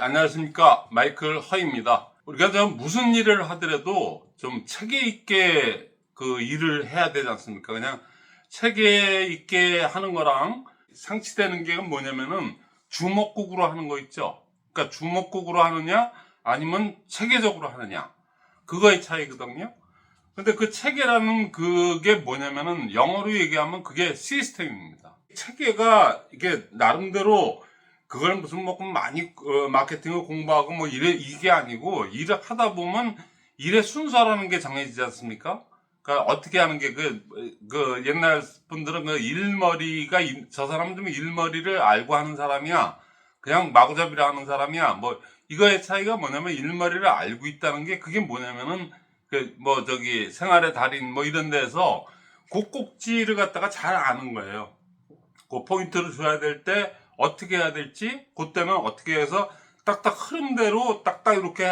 안녕하십니까. 마이클 허입니다. 우리가 좀 무슨 일을 하더라도 좀 체계 있게 그 일을 해야 되지 않습니까? 그냥 체계 있게 하는 거랑 상치되는 게 뭐냐면은 주먹국으로 하는 거 있죠. 그러니까 주먹국으로 하느냐 아니면 체계적으로 하느냐. 그거의 차이거든요. 근데 그 체계라는 그게 뭐냐면은 영어로 얘기하면 그게 시스템입니다. 체계가 이게 나름대로 그걸 무슨 뭐 많이 어, 마케팅을 공부하고 뭐 이래 이게 아니고 일을 하다 보면 일의 순서라는 게 정해지지 않습니까? 그러니까 어떻게 하는 게그그 옛날 분들은 그 일머리가 이- 저 사람은 좀 일머리를 알고 하는 사람이야. 그냥 마구잡이를 하는 사람이야. 뭐 이거의 차이가 뭐냐면 일머리를 알고 있다는 게 그게 뭐냐면은 그 뭐 저기 생활의 달인 뭐 이런 데서 곡곡지를 갖다가 잘 아는 거예요. 그 포인트를 줘야 될 때 어떻게 해야 될지 그때는 어떻게 해서 딱딱 흐름대로 딱딱 이렇게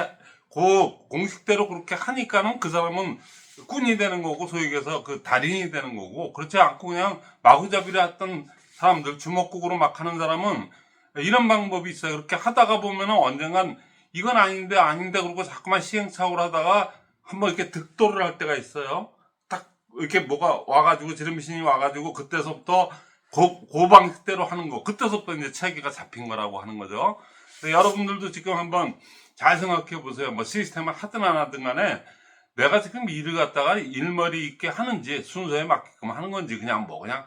그 공식대로 그렇게 하니까는 그 사람은 꾼이 되는 거고 소위 얘기해서 그 달인이 되는 거고 그렇지 않고 그냥 마구잡이를 했던 사람들 주먹국으로 막 하는 사람은 이런 방법이 있어요. 그렇게 하다가 보면은 언젠간 이건 아닌데 아닌데 그러고 자꾸만 시행착오를 하다가 한번 이렇게 득도를 할 때가 있어요. 딱 이렇게 뭐가 와가지고 지름신이 와가지고 그때서부터 고, 그 방식대로 하는 거. 그때서부터 이제 체계가 잡힌 거라고 하는 거죠. 여러분들도 지금 한번 잘 생각해 보세요. 뭐 시스템을 하든 안 하든 간에 내가 지금 일을 갖다가 일머리 있게 하는지 순서에 맞게끔 하는 건지 그냥 뭐 그냥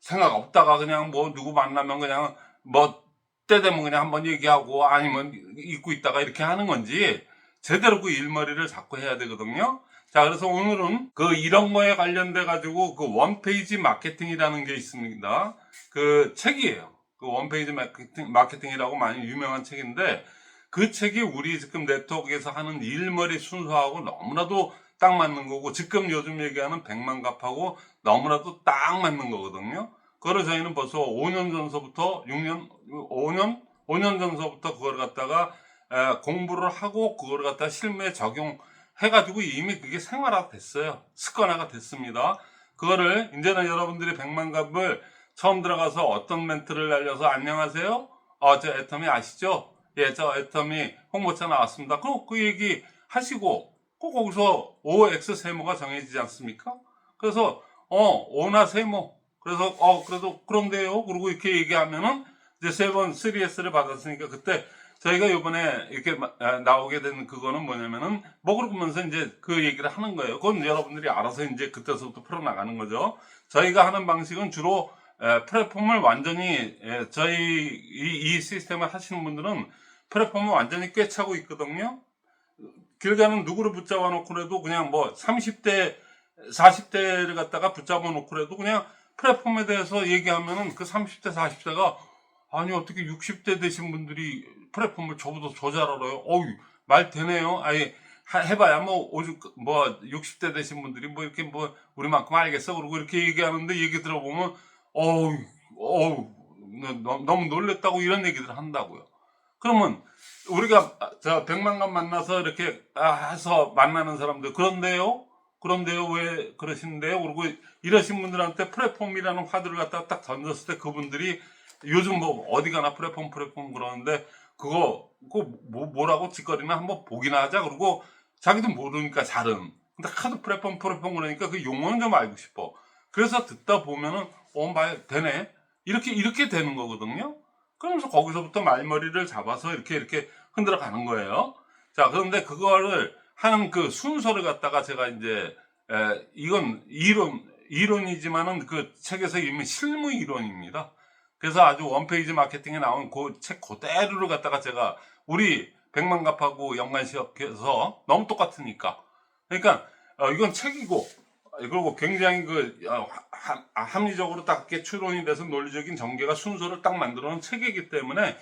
생각 없다가 그냥 뭐 누구 만나면 그냥 뭐 때 되면 그냥 한번 얘기하고 아니면 잊고 있다가 이렇게 하는 건지 제대로 그 일머리를 잡고 해야 되거든요. 자, 그래서 오늘은 그 이런 거에 관련돼 가지고 그 원페이지 마케팅이라는 게 있습니다. 그 책이에요. 그 원페이지 마케팅, 마케팅이라고 많이 유명한 책인데 그 책이 우리 지금 네트워크에서 하는 일머리 순서하고 너무나도 딱 맞는 거고 지금 요즘 얘기하는 백만갑하고 너무나도 딱 맞는 거거든요. 그거를 저희는 벌써 5년 전서부터 6년, 5년, 5년 전서부터 그걸 갖다가 에, 공부를 하고 그걸 갖다 실무에 적용 해가지고 이미 그게 생활화 됐어요. 습관화가 됐습니다. 그거를 이제는 여러분들이 백만갑을 처음 들어가서 어떤 멘트를 날려서 안녕하세요. 어, 저 애터미 아시죠? 예, 저 애터미 홍보차 나왔습니다. 그, 그 얘기 하시고 꼭 거기서 OX 세모가 정해지지 않습니까? 그래서 어, 오나 세모. 그래서 어, 그래도 그런데요. 그리고 이렇게 얘기하면은 이제 세번 3S를 받았으니까 그때 저희가 요번에 이렇게 마- 아, 나오게 된 그거는 뭐냐면은 뭐 그러면서 이제 그 얘기를 하는 거예요. 그건 여러분들이 알아서 이제 그때서부터 풀어나가는 거죠. 저희가 하는 방식은 주로 에, 플랫폼을 완전히 에, 저희 이, 이 시스템을 하시는 분들은 플랫폼을 완전히 꿰차고 있거든요. 길가는 누구를 붙잡아 놓고라도 그냥 뭐 30대 40대를 갖다가 붙잡아 놓고라도 그냥 플랫폼에 대해서 얘기하면은 그 30대 40대가 아니 어떻게 60대 되신 분들이 플랫폼을 저보다 더 잘 알아요? 어우 말 되네요. 아예 하- 해봐야 뭐 오죽 뭐 60대 되신 분들이 뭐 이렇게 뭐 우리만큼 알겠어 그러고 이렇게 얘기하는데 얘기 들어보면 어우 어우 너- 너무 놀랬다고 이런 얘기들 한다고요. 그러면 우리가 저 백만간 만나서 이렇게 아, 해서 만나는 사람들 그런데요 그런데요 왜 그러시는데요 그리고 이러신 분들한테 플랫폼이라는 화두를 갖다가 딱 던졌을 때 그분들이 요즘 뭐 어디 가나 플랫폼 플랫폼 그러는데 그거 그거 뭐, 뭐라고 짓거리나 한번 보기나 하자. 그러고 자기도 모르니까 잘은. 근데 하도 플랫폼 플랫폼 그러니까 그 용어는 좀 알고 싶어. 그래서 듣다 보면은 어말 되네. 이렇게 이렇게 되는 거거든요. 그러면서 거기서부터 말머리를 잡아서 이렇게 이렇게 흔들어 가는 거예요. 자 그런데 그거를 하는 그 순서를 갖다가 제가 이제 에, 이건 이론 이론이지만은 그 책에서 이미 실무 이론입니다. 그래서 아주 원페이지 마케팅에 나온 그 책 그대로를 갖다가 제가 우리 백만갑하고 연관시켜서 너무 똑같으니까 그러니까 어, 이건 책이고 그리고 굉장히 그 어, 하- 하- 합리적으로 딱 이렇게 추론이 돼서 논리적인 전개가 순서를 딱 만들어 놓은 책이기 때문에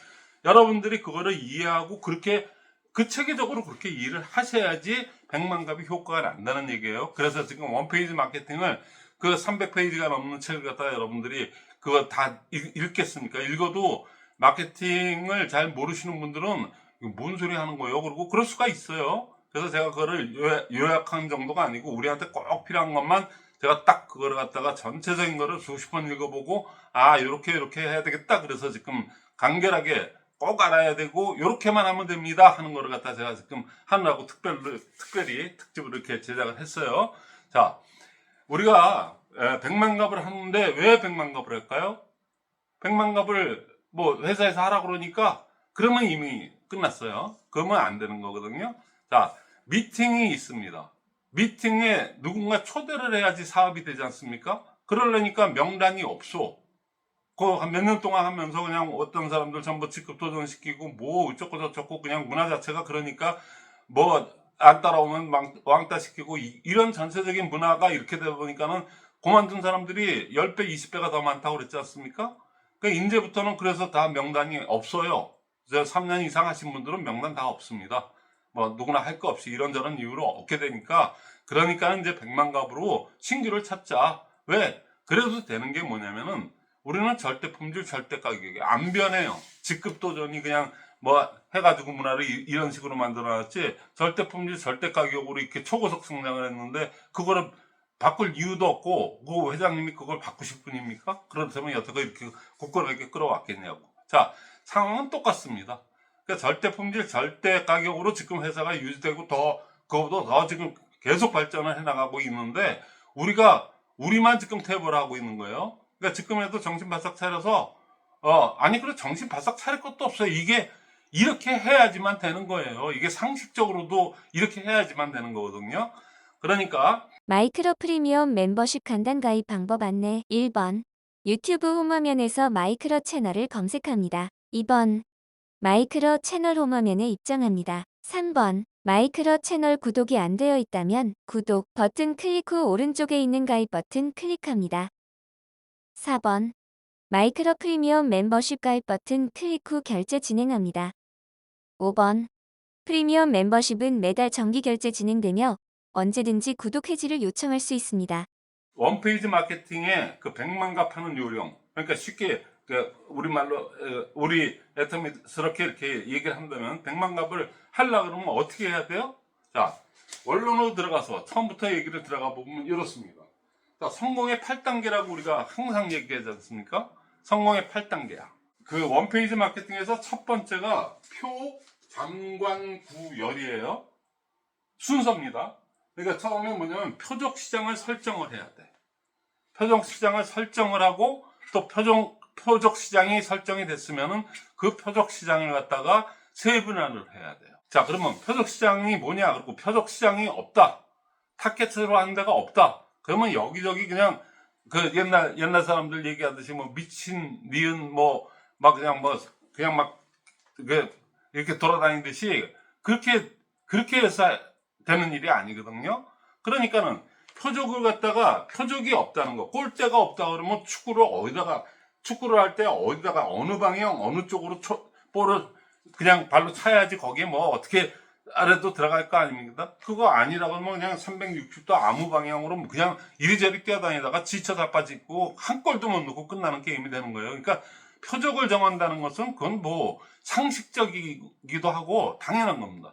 여러분들이 그거를 이해하고 그렇게 그 체계적으로 그렇게 일을 하셔야지 백만갑이 효과가 난다는 얘기예요. 그래서 지금 원페이지 마케팅을 그 300페이지가 넘는 책을 갖다가 여러분들이 그거 다 읽, 읽겠습니까? 읽어도 마케팅을 잘 모르시는 분들은 뭔 소리 하는 거예요? 그리고 그럴 수가 있어요. 그래서 제가 그거를 요약, 요약 한 정도가 아니고 우리한테 꼭 필요한 것만 제가 딱 그거를 갖다가 전체적인 거를 수십 번 읽어보고 아 이렇게 이렇게 해야 되겠다 그래서 지금 간결하게 꼭 알아야 되고 요렇게만 하면 됩니다 하는 거를 갖다 제가 지금 하느라고 특별 특별히 특집으로 이렇게 제작을 했어요. 자, 우리가 에, 백만갑을 하는데 왜 백만갑을 할까요? 백만갑을 뭐 회사에서 하라 그러니까 그러면 이미 끝났어요. 그러면 안 되는 거거든요. 자, 미팅이 있습니다. 미팅에 누군가 초대를 해야지 사업이 되지 않습니까? 그러려니까 명단이 없어. 그몇 년 동안 하면서 그냥 어떤 사람들 전부 직급 도전시키고 뭐 어쩌고 저쩌고 그냥 문화 자체가 그러니까 뭐 안 따라오면 왕, 왕따 시키고 이, 런 전체적인 문화가 이렇게 되다 보니까는 그만둔 사람들이 10배, 20배가 더 많다고 그랬지 않습니까? 그러니까 이제부터는 그래서 다 명단이 없어요. 이제 3년 이상 하신 분들은 명단 다 없습니다. 뭐 누구나 할 거 없이 이런저런 이유로 없게 되니까 그러니까 이제 백만갑으로 신규를 찾자. 왜? 그래도 되는 게 뭐냐면은 우리는 절대 품질 절대 가격이 안 변해요. 직급 도전이 그냥 뭐 해가지고 문화를 이- 이런 식으로 만들어놨지 절대 품질 절대 가격으로 이렇게 초고속 성장을 했는데 그거를 바꿀 이유도 없고 그 회장님이 그걸 바꾸실 분입니까? 그렇다면 여태까지 이렇게 굳건하게 끌어왔겠냐고. 자 상황은 똑같습니다. 그러니까 절대 품질 절대 가격으로 지금 회사가 유지되고 더 그거보다 더 지금 계속 발전을 해나가고 있는데 우리가 우리만 지금 탭을 하고 있는 거예요. 그러니까 지금에도 정신 바싹 차려서 어 아니 그래 정신 바싹 차릴 것도 없어요. 이게 이렇게 해야지만 되는 거예요. 이게 상식적으로도 이렇게 해야지만 되는 거거든요. 그러니까 마이크로 프리미엄 멤버십 간단 가입 방법 안내 1번 유튜브 홈화면에서 마이크로 채널을 검색합니다. 2번 마이크로 채널 홈화면에 입장합니다. 3번 마이크로 채널 구독이 안 되어 있다면 구독 버튼 클릭 후 오른쪽에 있는 가입 버튼 클릭합니다. 4번 마이크로 프리미엄 멤버십 가입 버튼 클릭 후 결제 진행합니다. 5번 프리미엄 멤버십은 매달 정기 결제 진행되며 언제든지 구독 해지를 요청할 수 있습니다. 원페이지 마케팅에 그 100만 값하는 요령 그러니까 쉽게 그 우리말로 어, 우리 애터미스럽게 이렇게 얘기를 한다면 100만 값을 하려 그러면 어떻게 해야 돼요? 자 원론으로 들어가서 처음부터 얘기를 들어가 보면 이렇습니다. 자 성공의 8단계라고 우리가 항상 얘기하지 않습니까? 성공의 8단계야. 그 원페이지 마케팅에서 첫 번째가 표 장관 구열이에요. 순서입니다. 그러니까 처음에 뭐냐면 표적 시장을 설정을 해야 돼. 표적 시장을 설정을 하고 또 표적 표적 시장이 설정이 됐으면은 그 표적 시장을 갖다가 세분화를 해야 돼요. 자, 그러면 표적 시장이 뭐냐? 그리고 표적 시장이 없다. 타겟으로 하는 데가 없다. 그러면 여기저기 그냥 그 옛날 옛날 사람들 얘기하듯이 뭐 미친 니은 뭐 막 그냥 뭐 그냥 막그 이렇게 돌아다니듯이 그렇게 그렇게 해서 되는 일이 아니거든요. 그러니까는 표적을 갖다가 표적이 없다는 거, 골대가 없다 그러면 축구를 어디다가 축구를 할 때 어디다가 어느 방향 어느 쪽으로 초, 볼을 그냥 발로 차야지 거기에 뭐 어떻게 아래도 들어갈 거 아닙니까? 그거 아니라고 하면 그냥 360도 아무 방향으로 그냥 이리저리 뛰어다니다가 지쳐 자빠지고 한 골도 못 넣고 끝나는 게임이 되는 거예요. 그러니까 표적을 정한다는 것은 그건 뭐 상식적이기도 하고 당연한 겁니다.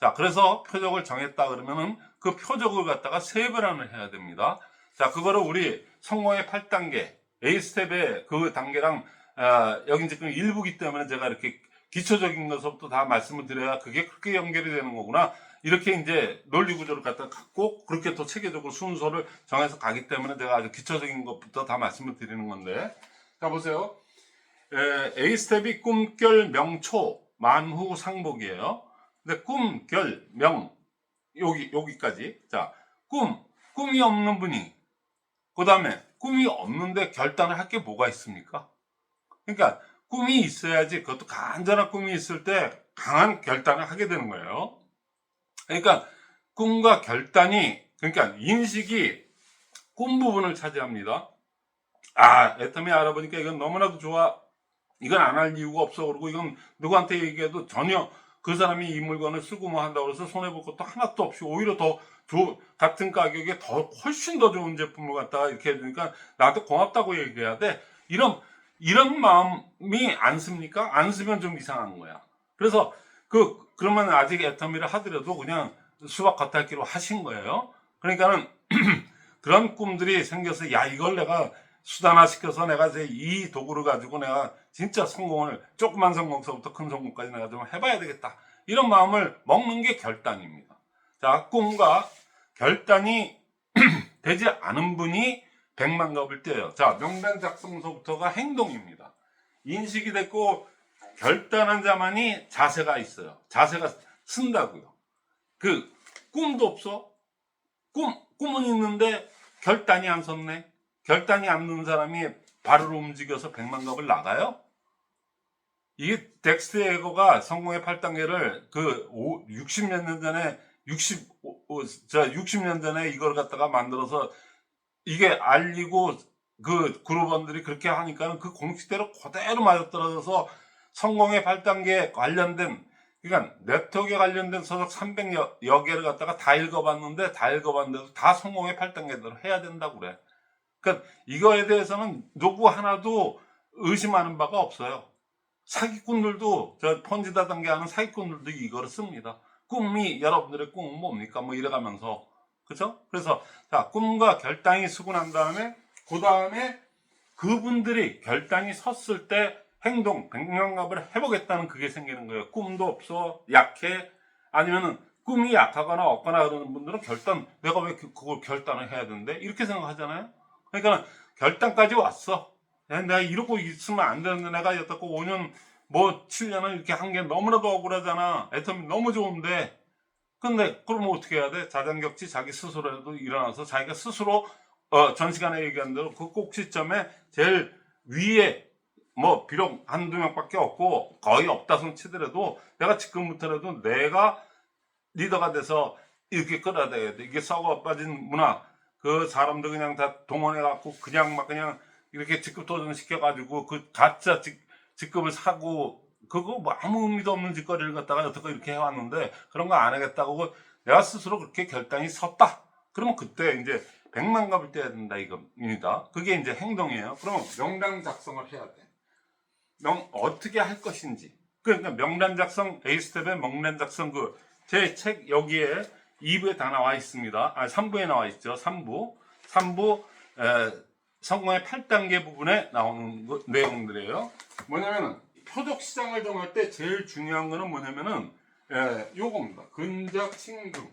자, 그래서 표적을 정했다 그러면은 그 표적을 갖다가 세분화를 해야 됩니다. 자, 그거를 우리 성공의 8단계, A스텝의 그 단계랑, 아, 여긴 지금 일부기 때문에 제가 이렇게 기초적인 것부터 다 말씀을 드려야 그게 그렇게 연결이 되는 거구나. 이렇게 이제 논리 구조를 갖다 갖고 그렇게 또 체계적으로 순서를 정해서 가기 때문에 제가 아주 기초적인 것부터 다 말씀을 드리는 건데. 자, 보세요. 에, A스텝이 꿈결 명초 만후 상복이에요. 근데 꿈, 결, 명 여기 여기까지. 자, 꿈 꿈이 없는 분이 그 다음에 꿈이 없는데 결단을 할 게 뭐가 있습니까? 그러니까 꿈이 있어야지 그것도 간절한 꿈이 있을 때 강한 결단을 하게 되는 거예요. 그러니까 꿈과 결단이 그러니까 인식이 꿈 부분을 차지합니다. 아, 애터미 알아보니까 이건 너무나도 좋아. 이건 안 할 이유가 없어. 그러고 이건 누구한테 얘기해도 전혀 그 사람이 이 물건을 쓰고 뭐 한다고 해서 손해볼 것도 하나도 없이 오히려 더 조, 같은 가격에 더 훨씬 더 좋은 제품을 갖다가 이렇게 해주니까 나한테 고맙다고 얘기해야 돼. 이런, 이런 마음이 안 씁니까? 안 쓰면 좀 이상한 거야. 그래서 그, 그러면 아직 애터미를 하더라도 그냥 수박 겉핥기로 하신 거예요. 그러니까는 그런 꿈들이 생겨서 야, 이걸 내가 수단화 시켜서 내가 이제 이 도구를 가지고 내가 진짜 성공을 조그만 성공서부터 큰 성공까지 내가 좀 해봐야 되겠다. 이런 마음을 먹는 게 결단입니다. 자, 꿈과 결단이 되지 않은 분이 백만갑을 떼요. 자, 명단 작성서부터가 행동입니다. 인식이 됐고 결단한 자만이 자세가 있어요. 자세가 쓴다고요. 그 꿈도 없어. 꿈 꿈은 있는데 결단이 안 섰네. 결단이 안는 사람이 발을 움직여서 백만갑을 나가요? 이게 덱스트 에거가 성공의 8단계를 그 60몇 년 전에 60, 오, 자, 60년 전에 이걸 갖다가 만들어서 이게 알리고 그 그룹원들이 그렇게 하니까는 그 공식대로 그대로 맞아떨어져서 성공의 8단계 관련된 그러니까 네트워크에 관련된 서적 300여 개를 갖다가 다 읽어봤는데 다 읽어봤는데도 다 성공의 8단계대로 해야 된다고 그래. 그러니까 이거에 대해서는 누구 하나도 의심하는 바가 없어요. 사기꾼들도 저 펀지 다 단계 하는 사기꾼들도 이거를 씁니다. 꿈이 여러분들의 꿈은 뭡니까? 뭐 이래가면서 그렇죠? 그래서 자 꿈과 결단이 쓰고 난 다음에 그 다음에 그분들이 결단이 섰을 때 행동 백년갑을 해보겠다는 그게 생기는 거예요. 꿈도 없어 약해 아니면은 꿈이 약하거나 없거나 그러는 분들은 결단 내가 왜 그- 그걸 결단을 해야 되는데 이렇게 생각하잖아요. 그러니까 결단까지 왔어. 야, 내가 이러고 있으면 안 되는데 내가 여태껏 5년 뭐 7년을 이렇게 한 게 너무나도 억울하잖아. 애텀이 너무 좋은데 근데 그러면 어떻게 해야 돼? 자장격지 자기 스스로라도 일어나서 자기가 스스로 어, 전 시간에 얘기한 대로 그꼭 시점에 제일 위에 뭐 비록 한두 명밖에 없고 거의 없다 손 치더라도 내가 지금부터라도 내가 리더가 돼서 이렇게 끌어야 돼. 이게 썩어 빠진 문화 그 사람들 그냥 다 동원해 갖고 그냥 막 그냥 이렇게 직급 도전 시켜 가지고 그 가짜 직, 직급을 사고 그거 뭐 아무 의미도 없는 짓거리를 갖다가 여태껏 이렇게 해왔는데 그런 거 안 하겠다고 내가 스스로 그렇게 결단이 섰다. 그러면 그때 이제 백만 갑을 떼야 된다 이겁니다. 그게 이제 행동이에요. 그럼 명당 작성을 해야 돼. 명 어떻게 할 것인지. 그러니까 명단 작성 A 스텝의 명단 작성 그 제 책 여기에 2부에 다 나와 있습니다. 아 3부에 나와 있죠. 3부. 3부 에, 성공의 8단계 부분에 나오는 거- 내용들이에요. 뭐냐면은 표적 시장을 정할 때 제일 중요한 거는 뭐냐면은 예, 요겁니다. 근작 친금.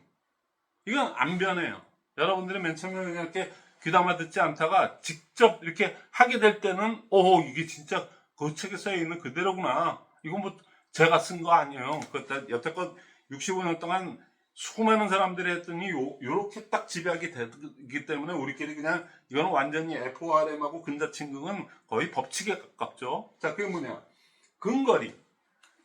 이건 안 변해요. 여러분들이 맨 처음에 그냥 이렇게 귀담아 듣지 않다가 직접 이렇게 하게 될 때는 오 이게 진짜 그 책에 써 있는 그대로구나. 이건 뭐 제가 쓴 거 아니에요. 그때 여태껏 65년 동안 수많은 사람들이 했더니 요, 요렇게 딱 집약이 되기 때문에 우리끼리 그냥 이거는 완전히 FORM하고 근자친금은 거의 법칙에 가깝죠. 자, 그게 뭐냐. 근거리.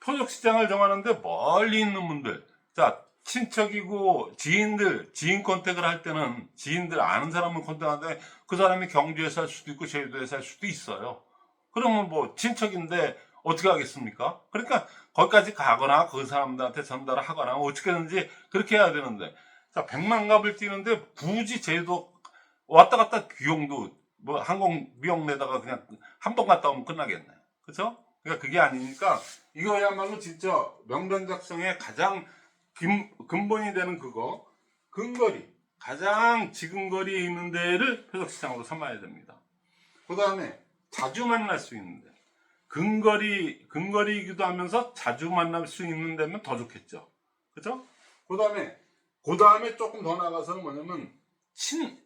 표적 시장을 정하는데 멀리 있는 분들. 자, 친척이고 지인들, 지인 컨택을 할 때는 지인들 아는 사람을 컨택하는데 그 사람이 경주에 살 수도 있고 제주도에 살 수도 있어요. 그러면 뭐 친척인데 어떻게 하겠습니까? 그러니까 거기까지 가거나 그 사람들한테 전달을 하거나 어떻게든지 그렇게 해야 되는데 자 백만갑을 뛰는데 굳이 제주도 왔다 갔다 비용도 뭐 항공 비용 내다가 그냥 한 번 갔다 오면 끝나겠네. 그렇죠? 그러니까 그게 아니니까 이거야말로 진짜 명단 작성의 가장 근, 근본이 되는 그거 근거리 가장 지근거리에 있는 데를 표적 시장으로 삼아야 됩니다. 그 다음에 자주 만날 수 있는 데 근거리 근거리이기도 하면서 자주 만날 수 있는 데면 더 좋겠죠. 그죠? 그 다음에 그 다음에 조금 더 나가서는 뭐냐면 친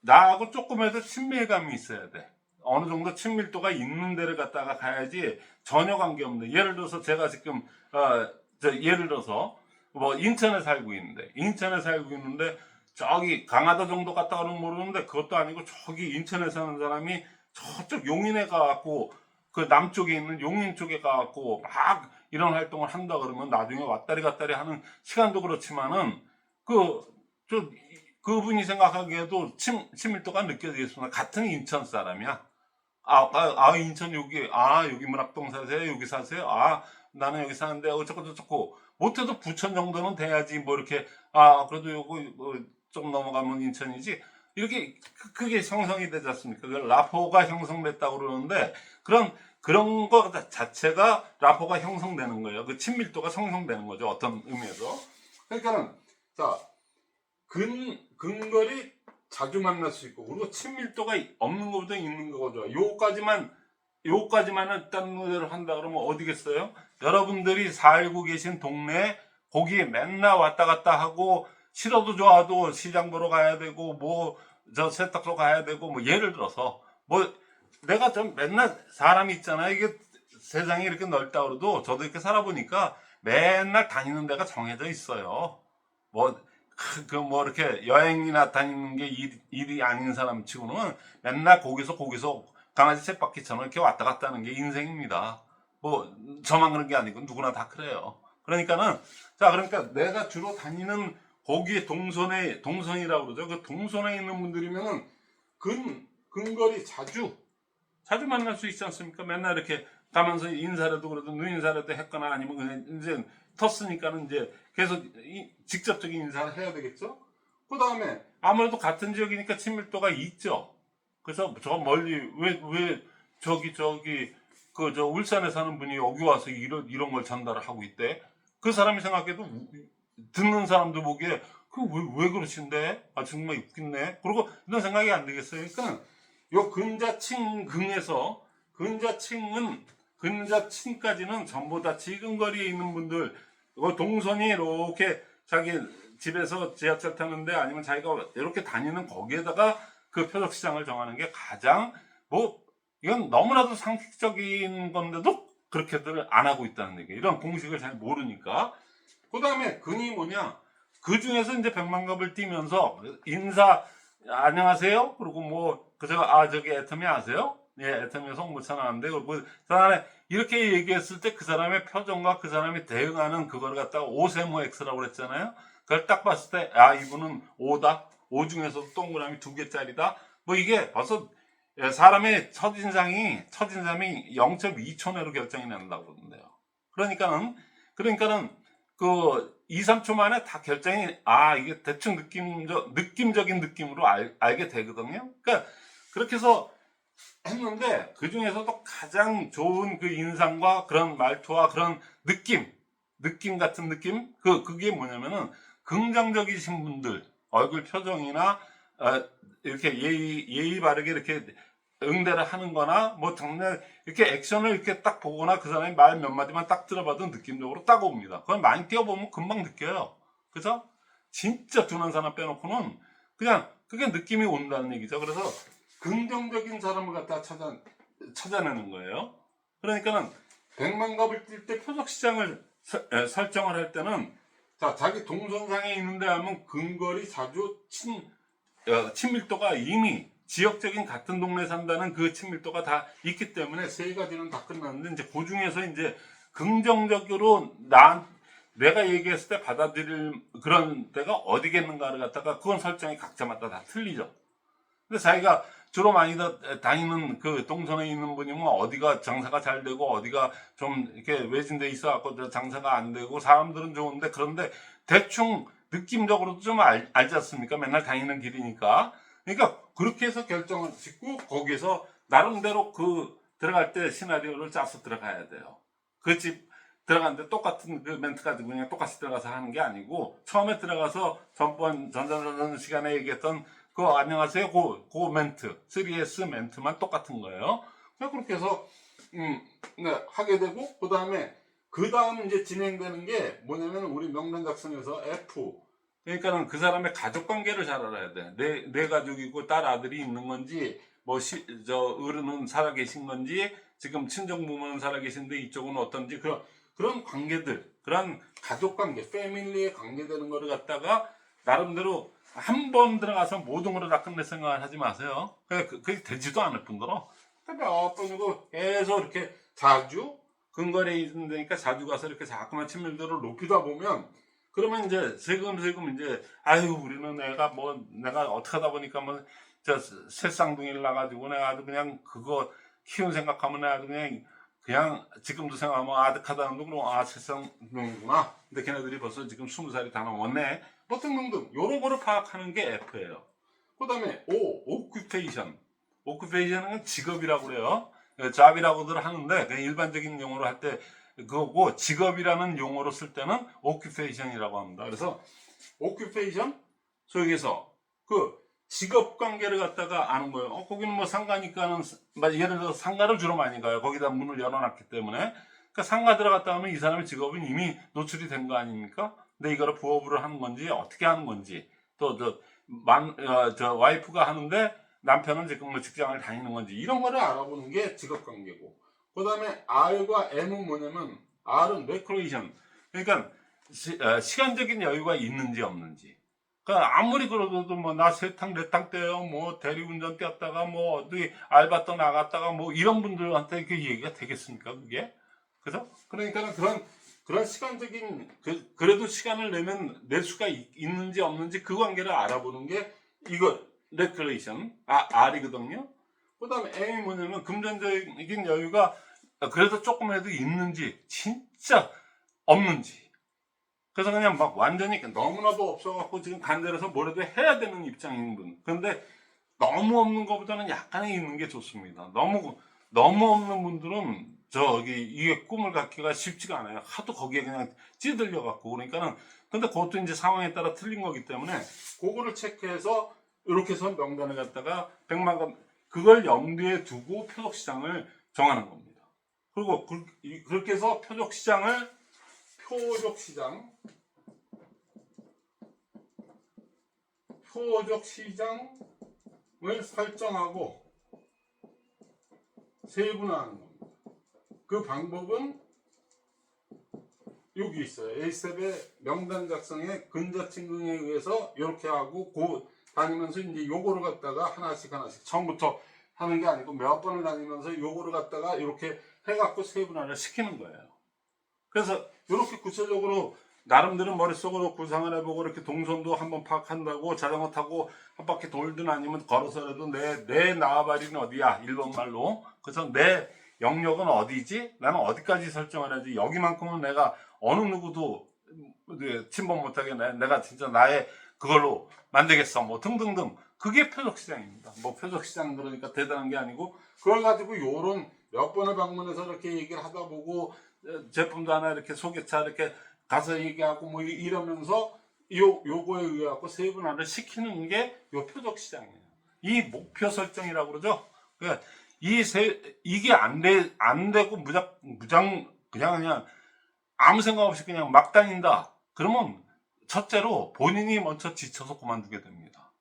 나하고 조금이라도 친밀감이 있어야 돼. 어느 정도 친밀도가 있는 데를 갖다가 가야지 전혀 관계없는데 예를 들어서 제가 지금 어, 저 예를 들어서 뭐 인천에 살고 있는데 인천에 살고 있는데 저기 강화도 정도 갔다 가는 모르는데 그것도 아니고 저기 인천에 사는 사람이 저쪽 용인에 가갖고 그 남쪽에 있는 용인 쪽에 가갖고 막 이런 활동을 한다 그러면 나중에 왔다리 갔다리 하는 시간도 그렇지만은 그 저 그분이 생각하기에도 친, 친밀도가 느껴지겠습니다. 같은 인천 사람이야. 아, 아, 아, 인천 여기, 아, 여기 문학동 사세요? 여기 사세요? 아, 나는 여기 사는데 어쩌고 저쩌고. 못해도 부천 정도는 돼야지 뭐 이렇게, 아, 그래도 요거 뭐 좀 넘어가면 인천이지. 이렇게 그- 그게 형성이 되지 않습니까? 그 라포가 형성됐다고 그러는데 그런 그런 거 자체가 라포가 형성되는 거예요. 그 친밀도가 형성되는 거죠. 어떤 의미에서. 그러니까는 자 근, 근거리 자주 만날 수 있고 그리고 친밀도가 없는 것보다 있는 좋아. 요까지만 요까지만 일단 노래를 한다 그러면 어디겠어요? 여러분들이 살고 계신 동네에 거기에 맨날 왔다 갔다 하고 싫어도 좋아도 시장 보러 가야 되고 뭐 저 세탁소 가야 되고 뭐 예를 들어서 뭐 내가 좀 맨날 사람이 있잖아요. 이게 세상이 이렇게 넓다 그래도 저도 이렇게 살아보니까 맨날 다니는 데가 정해져 있어요. 뭐 그 뭐 이렇게 여행이나 다니는 게 일, 일이 아닌 사람 치고는 맨날 거기서 거기서 강아지 쳇바퀴처럼 이렇게 왔다 갔다 하는 게 인생입니다. 뭐 저만 그런 게 아니고 누구나 다 그래요. 그러니까는 자 그러니까 내가 주로 다니는 거기에 동선에 동선이라고 그러죠. 그 동선에 있는 분들이면은 근 근거리 자주 자주 만날 수 있지 않습니까? 맨날 이렇게 가면서 인사라도 그래도 눈 인사라도 했거나 아니면 그냥 이제 텄으니까는 이제 계속 이- 직접적인 인사를 해야 되겠죠? 그 다음에 아무래도 같은 지역이니까 친밀도가 있죠. 그래서 저 멀리 왜 왜 저기 저기 그 저 울산에 사는 분이 여기 와서 이런 이런 걸 전달을 하고 있대. 그 사람이 생각해도 우- 듣는 사람도 보기에 그왜 왜 그러신데? 아 정말 웃긴네. 그리고 이런 생각이 안 되겠어요. 그러니까 요 근자층 근에서 근자층은 근자층까지는 전부 다 지근거리에 있는 분들 그 동선이 이렇게 자기 집에서 지하철 타는데 아니면 자기가 이렇게 다니는 거기에다가 그 표적 시장을 정하는 게 가장 뭐 이건 너무나도 상식적인 건데도 그렇게들 안 하고 있다는 얘기. 이런 공식을 잘 모르니까. 그 다음에 근이 뭐냐? 그 중에서 이제 백만갑을 뛰면서 인사 안녕하세요. 그리고 뭐 그저 아 저기 애터미 아세요? 예, 애터미 송무찬 하는데 그리고 그 사람에 이렇게 얘기했을 때 그 사람의 표정과 그 사람이 대응하는 그걸 갖다가 오세모 X라고 그랬잖아요. 그걸 딱 봤을 때 아 이분은 오다. 오 중에서도 동그라미 두 개짜리다. 뭐 이게 벌써 예, 사람의 첫인상이 첫인상이 0.2초 내로 결정이 난다고 그러는데요. 그러니까는 그러니까는 그 2, 3초 만에 다 결정이 아 이게 대충 느낌적 느낌적인 느낌으로 알, 알게 되거든요. 그러니까 그렇게 해서 했는데 그 중에서도 가장 좋은 그 인상과 그런 말투와 그런 느낌, 느낌 같은 느낌 그 그게 뭐냐면은 긍정적이신 분들 얼굴 표정이나 어, 이렇게 예의 예의 바르게 이렇게 응대를 하는 거나 뭐 정말 이렇게 액션을 이렇게 딱 보거나 그 사람이 말 몇 마디만 딱 들어봐도 느낌적으로 딱 옵니다. 그건 많이 뛰어보면 금방 느껴요. 그래서 진짜 둔한 사람 빼놓고는 그냥 그게 느낌이 온다는 얘기죠. 그래서 긍정적인 사람을 갖다 찾아 찾아내는 거예요. 그러니까는 백만갑을 뛸 때 표적 시장을 설정을 할 때는 자 자기 동선상에 있는데 하면 근거리 자주 친 어, 친밀도가 이미 지역적인 같은 동네 산다는 그 친밀도가 다 있기 때문에 세 가지는 다 끝났는데 이제 그 중에서 이제 긍정적으로 나 내가 얘기했을 때 받아들일 그런 데가 어디겠는가를 갖다가 그건 설정이 각자마다 다 틀리죠. 근데 자기가 주로 많이 다- 다니는 그 동선에 있는 분이면 어디가 장사가 잘 되고 어디가 좀 이렇게 외진데 있어 갖고 장사가 안 되고 사람들은 좋은데 그런데 대충 느낌적으로도 좀 알, 알지 않습니까? 맨날 다니는 길이니까. 그러니까 그렇게 해서 결정을 짓고 거기서 나름대로 그 들어갈 때 시나리오를 짜서 들어가야 돼요. 그 집 들어갔는데 똑같은 그 멘트 가지고 그냥 똑같이 들어가서 하는 게 아니고 처음에 들어가서 전번 전전전 시간에 얘기했던 그 안녕하세요 그, 그 멘트 3S 멘트만 똑같은 거예요. 그렇게 해서 음, 네, 하게 되고 그 다음에 그 다음 이제 진행되는 게 뭐냐면 우리 명단 작성에서 F 그러니까는 그 사람의 가족 관계를 잘 알아야 돼. 내, 내 가족이고 딸 아들이 있는 건지 뭐저 어른은 살아 계신 건지 지금 친정 부모는 살아 계신데 이쪽은 어떤지 그런 그런 관계들 그런 가족 관계 패밀리의 관계되는 거를 갖다가 나름대로 한 번 들어가서 모든 거를 다 끝낼 생각을 하지 마세요. 그게, 그- 그게 되지도 않을 뿐더러 몇 번이고 계속 이렇게 자주 근거리에 있는 데니까 자주 가서 이렇게 자꾸만 친밀도를 높이다 보면 그러면 이제 세금 세금 이제 아유 우리는 내가 뭐 내가 어떻게 하다 보니까 뭐저 새쌍둥이를 낳아가지고 내가 아주 그냥 그거 키운 생각하면 내가 아주 그냥 그냥 지금도 생각하면 아득하다는 거 그럼 아 새쌍둥이구나. 근데 걔네들이 벌써 지금 스무 살이 다 넘었네. 뭐 등등등. 요런 거를 파악하는 게 F예요. 그 다음에 O 오큐페이션 오큐페이션은 직업이라고 그래요. 잡이라고들 하는데 그냥 일반적인 용어로 할 때 그거고 직업이라는 용어로 쓸 때는 occupation이라고 합니다. 그래서 occupation 속에서 그 직업 관계를 갖다가 아는 거예요. 어, 거기는 뭐 상가니까는, 막 예를 들어서 상가를 주로 많이 가요. 거기다 문을 열어놨기 때문에. 그러니까 상가 들어갔다 하면 이 사람의 직업은 이미 노출이 된 거 아닙니까? 근데 이거를 부업으로 하는 건지, 어떻게 하는 건지, 또, 저, 만, 어, 저, 와이프가 하는데 남편은 지금 뭐 직장을 다니는 건지, 이런 거를 알아보는 게 직업 관계고. 그 다음에 R과 M은 뭐냐면, R은 레크레이션. 그러니까, 시, 간적인 여유가 있는지 없는지. 그러니까 아무리 그래도 뭐 나 세탕 네탕 떼요. 뭐 대리운전 뛰었다가 뭐 어디 알바 떠 나갔다가 뭐 이런 분들한테 그 얘기가 되겠습니까 그게? 그죠? 그러니까는 그런 그런 시간적인 그 그래도 시간을 내면 낼 수가 있, 는지 없는지 그 관계를 알아보는 게 이거 레크레이션. 아 R이거든요. 그다음에 M이 뭐냐면 금전적인 여유가 그래도 조금이라도 있는지 진짜 없는지 그래서 그냥 막 완전히 너무나도 없어갖고 지금 간절해서 뭐라도 해야 되는 입장인 분. 그런데 너무 없는 것보다는 약간의 있는 게 좋습니다. 너무, 너무 없는 분들은 저기 이게 꿈을 갖기가 쉽지가 않아요. 하도 거기에 그냥 찌들려 갖고. 그러니까는, 근데 그것도 이제 상황에 따라 틀린 거기 때문에 그거를 체크해서 이렇게 해서 명단을 갖다가 백만 건, 그걸 염두에 두고 표적 시장을 정하는 겁니다. 그리고 그, 이- 그렇게 해서 표적 시장을 표적 시장 표적 시장을 설정하고 세분화하는 겁니다. 그 방법은 여기 있어요. A7의 명단 작성에 근저층에 의해서 이렇게 하고 고 다니면서 이제 요거를 갖다가 하나씩 하나씩 처음부터 하는 게 아니고 몇 번을 다니면서 요거를 갖다가 이렇게 해갖고 세분화를 시키는 거예요. 그래서 이렇게 구체적으로 나름대로 머릿속으로 구상을 해보고 이렇게 동선도 한번 파악한다고 자전거 타고 한 바퀴 돌든 아니면 걸어서라도 내, 내 나와바리는 어디야? 일본 말로. 그래서 내 영역은 어디지? 나는 어디까지 설정을 해야지? 여기만큼은 내가 어느 누구도 그 침범 못하게 내- 내가 진짜 나의 그걸로 만들겠어. 뭐 등등등. 그게 표적 시장입니다. 뭐 표적 시장 그러니까 대단한 게 아니고 그걸 가지고 요런 몇 번을 방문해서 이렇게 얘기를 하다 보고 어, 제품도 하나 이렇게 소개차 이렇게 가서 얘기하고 뭐 이- 이러면서 요 요거에 의해 갖고 세분화를 시키는 게 요 표적 시장이에요. 이 목표 설정이라고 그러죠. 그러니까 이 세 이게 안 돼 안 되고 무장 무장 그냥 그냥 아무 생각 없이 그냥 막 다닌다. 그러면 첫째로 본인이 먼저 지쳐서 그만두게 됩니다.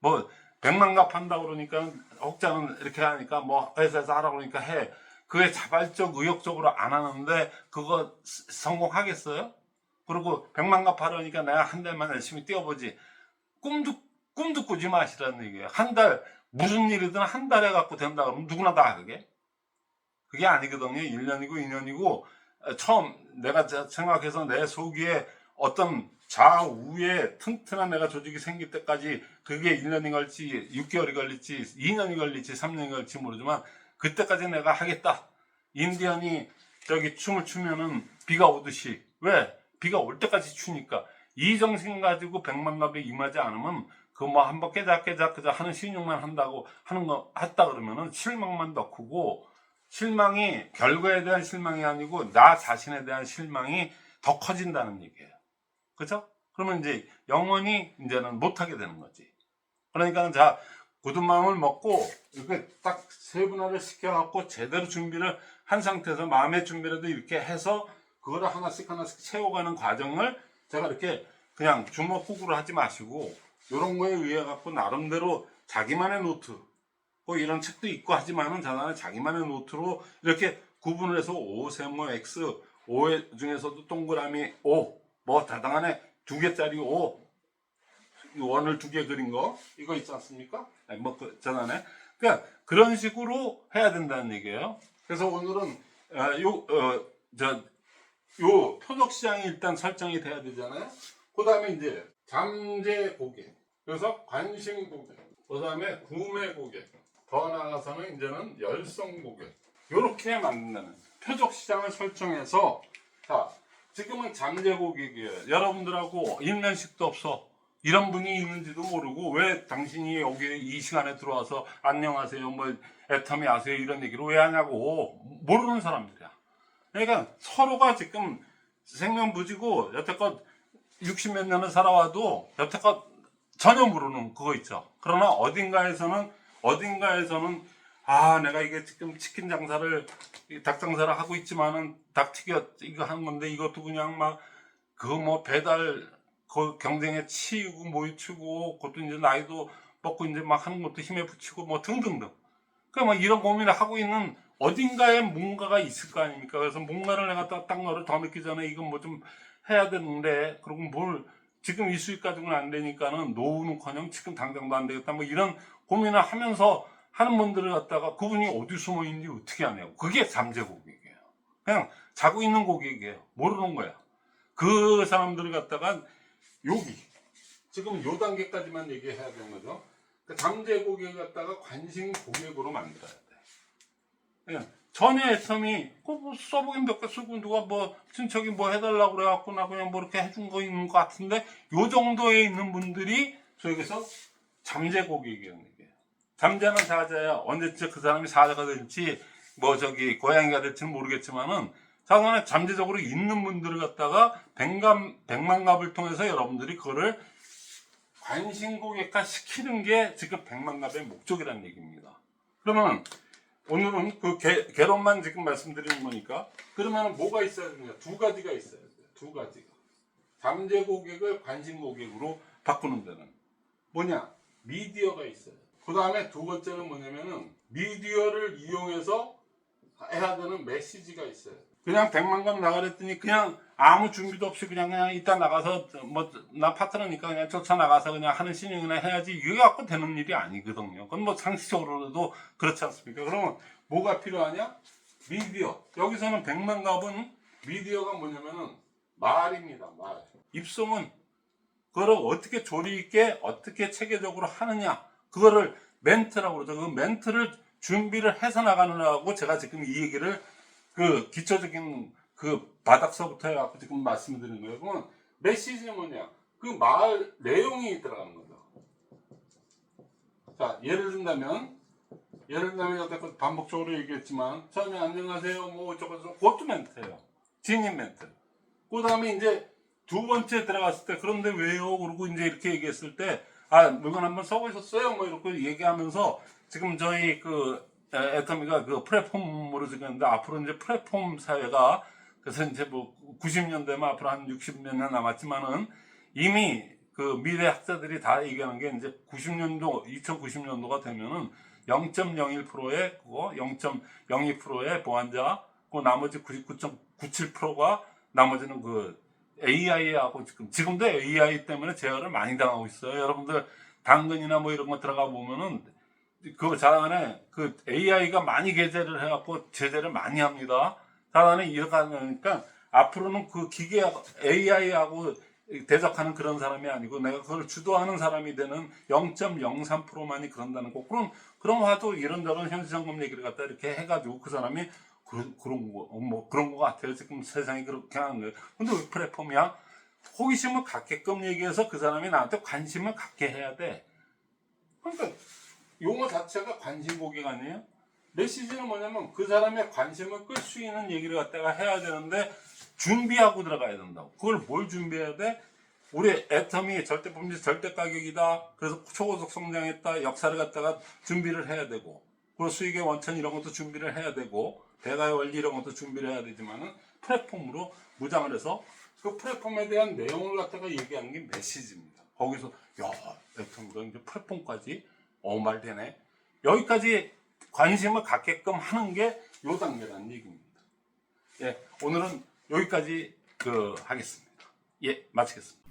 뭐 백만 갚한다 그러니까 혹자는 이렇게 하니까 뭐 회사에서 하라 그러니까 해. 그게 자발적 의욕적으로 안 하는데 그거 스- 성공하겠어요? 그리고 백만 갚하려니까 내가 한 달만 열심히 뛰어보지. 꿈도 꿈도 꾸지 마시라는 얘기예요. 한 달 무슨 일이든 한 달에 갖고 된다 그러면 누구나 다 그게 그게 아니거든요. 1년이고 2년이고 처음 내가 자- 생각해서 내 속에 어떤 좌우에 튼튼한 내가 조직이 생길 때까지 그게 1년이 걸릴지 6개월이 걸릴지 2년이 걸릴지 3년이 걸릴지 모르지만 그때까지 내가 하겠다. 인디언이 저기 춤을 추면은 비가 오듯이 왜 비가 올 때까지 추니까 이 정신 가지고 백만갑에 임하지 않으면 그 뭐 한 번 깨작 깨작 그저 하는 신용만 한다고 하는 거 했다 그러면은 실망만 더 크고 실망이 결과에 대한 실망이 아니고 나 자신에 대한 실망이 더 커진다는 얘기예요. 그죠? 그러면 이제 영원히 이제는 못하게 되는 거지. 그러니까 자 굳은 마음을 먹고 이렇게 딱 세분화를 시켜갖고 제대로 준비를 한 상태에서 마음의 준비라도 이렇게 해서 그거를 하나씩 하나씩 채워가는 과정을 제가 이렇게 그냥 주먹구구로 하지 마시고 이런 거에 의해 갖고 나름대로 자기만의 노트 뭐 이런 책도 있고 하지만은 자나는 자기만의 노트로 이렇게 구분을 해서 O, 세모, X, O 중에서도 동그라미 O, 뭐 다당한에 두 개짜리 O, 원을 두 개 그린 거 이거 있지 않습니까? 아니, 뭐 그, 전안에 그러니까 그런 식으로 해야 된다는 얘기예요. 그래서 오늘은 아, 요 어 저 요 표적 시장이 일단 설정이 돼야 되잖아요. 그 다음에 이제 잠재 고객, 그래서 관심 고객, 그 다음에 구매 고객, 더 나아가서는 이제는 열성 고객. 요렇게 만든다는 표적 시장을 설정해서 자 지금은 잠재 고객이에요. 여러분들하고 일면식도 없어. 이런 분이 있는지도 모르고 왜 당신이 여기 이 시간에 들어와서 안녕하세요, 뭐 애텀이 아세요 이런 얘기를 왜 하냐고 모르는 사람들이야. 그러니까 서로가 지금 생명부지고 여태껏 60몇 년을 살아와도 여태껏 전혀 모르는 그거 있죠. 그러나 어딘가에서는 어딘가에서는 아 내가 이게 지금 치킨 장사를 이닭 장사를 하고 있지만은 닭 튀겨 이거 하는 건데 이것도 그냥 막 그거 뭐 배달 그 경쟁에 치이고 모이치고 그것도 이제 나이도 먹고 이제 막 하는 것도 힘에 붙이고 뭐 등등등. 그러니까 막 이런 고민을 하고 있는 어딘가에 뭔가가 있을 거 아닙니까? 그래서 뭔가를 내가 딱, 딱 너를 더 늦기 전에 이건 뭐 좀 해야 되는데 그리고 뭘 지금 이 수익 가지고는 안 되니까는 노후는커녕 지금 당장도 안 되겠다 뭐 이런 고민을 하면서 하는 분들을 갖다가 그분이 어디 숨어 있는지 어떻게 아냐고. 그게 잠재 고객이에요. 그냥 자고 있는 고객이에요. 모르는 거야. 그 사람들을 갖다가 여기 지금 요 단계까지만 얘기해야 되는 거죠. 그 잠재 고객을 갖다가 관심 고객으로 만들어야 돼. 그냥 전에 애텀이 그뭐 써보긴 몇 개 쓰고 누가 뭐 친척이 뭐 해달라고 그래갖고 나 그냥 뭐 이렇게 해준 거 있는 것 같은데 요 정도에 있는 분들이 저기서 잠재 얘기예요. 잠재는 사자야. 언제쯤 그 사람이 사자가 될지 뭐 저기 고양이가 될지는 모르겠지만은 자산에 잠재적으로 있는 분들을 갖다가 백만 백만갑을 통해서 여러분들이 그거를 관심 고객화 시키는 게 지금 백만갑의 목적이라는 얘기입니다. 그러면 오늘은 그 개, 개론만 지금 말씀드리는 거니까 그러면 뭐가 있어야 되냐? 두 가지가 있어야 돼요. 두 가지가. 잠재 고객을 관심 고객으로 바꾸는 데는 뭐냐? 미디어가 있어요 그 다음에 두 번째는 뭐냐면은 미디어를 이용해서 해야 되는 메시지가 있어요 그냥 백만감 나가랬더니 그냥 아무 준비도 없이 그냥 그냥 이따 나가서 뭐 나 파트너니까 그냥 쫓아 나가서 그냥 하는 신용이나 해야지 이게 갖고 되는 일이 아니거든요. 그건 뭐 상식적으로도 그렇지 않습니까? 그러면 뭐가 필요하냐? 미디어. 여기서는 백만갑은 미디어가 뭐냐면은 말입니다. 말. 입송은 그거를 어떻게 조리 있게 어떻게 체계적으로 하느냐 그거를 멘트라고 그러죠. 그 멘트를 준비를 해서 나가느라고 제가 지금 이 얘기를 그 기초적인 그 바닥서부터 해갖고 지금 말씀드리는 거예요. 그러면 메시지는 뭐냐? 그 말 내용이 들어가는 거죠. 자, 예를 든다면, 예를 든다면 여태껏 반복적으로 얘기했지만, 처음에 안녕하세요, 뭐 어쩌고저쩌고, 그것도 멘트예요. 진입 멘트. 그 다음에 이제 두 번째 들어갔을 때, 그런데 왜요? 그러고 이제 이렇게 얘기했을 때, 아, 물건 한번 써보셨어요? 뭐 이렇게 얘기하면서, 지금 저희 그, 에, 애터미가 그 플랫폼으로 지금 했는데, 앞으로 이제 플랫폼 사회가, 그래서 이제 뭐 90년대면 앞으로 한 60몇 년 남았지만은, 이미 그 미래 학자들이 다 얘기하는 게 이제 90년도, 2090년도가 되면은 0.01%의 그거 0.02%의 보안자, 그 나머지 99.97%가 나머지는 그 AI하고 지금 지금도 AI 때문에 제어를 많이 당하고 있어요. 여러분들 당근이나 뭐 이런 거 들어가 보면은 그 자단에 그 AI가 많이 게재를 해갖고 제재를 많이 합니다. 자단에 이렇게 하니까 앞으로는 그 기계 AI하고 대적하는 그런 사람이 아니고 내가 그걸 주도하는 사람이 되는 0.03%만이 그런다는 거. 그런 그런 화도 이런저런 현실점검 얘기를 갖다 이렇게 해가지고 그 사람이 그런 그런 거, 뭐 그런 거 같아요. 지금 세상이 그렇게 하는 거예요. 근데 왜 플랫폼이야? 호기심을 갖게끔 얘기해서 그 사람이 나한테 관심을 갖게 해야 돼. 그러니까 용어 자체가 관심 고객 아니에요? 메시지는 뭐냐면 그 사람의 관심을 끌 수 있는 얘기를 갖다가 해야 되는데 준비하고 들어가야 된다고. 그걸 뭘 준비해야 돼? 우리 애텀이 절대 품질 절대 가격이다. 그래서 초고속 성장했다. 역사를 갖다가 준비를 해야 되고, 그리고 수익의 원천 이런 것도 준비를 해야 되고, 대가의 원리 이런 것도 준비를 해야 되지만은 플랫폼으로 무장을 해서 그 플랫폼에 대한 내용을 갖다가 얘기하는 게 메시지입니다. 거기서 야 애텀이가 이제 플랫폼까지 어 말되네. 여기까지 관심을 갖게끔 하는 게 요 단계라는 얘기입니다. 예, 오늘은 여기까지 그 하겠습니다. 예, 마치겠습니다.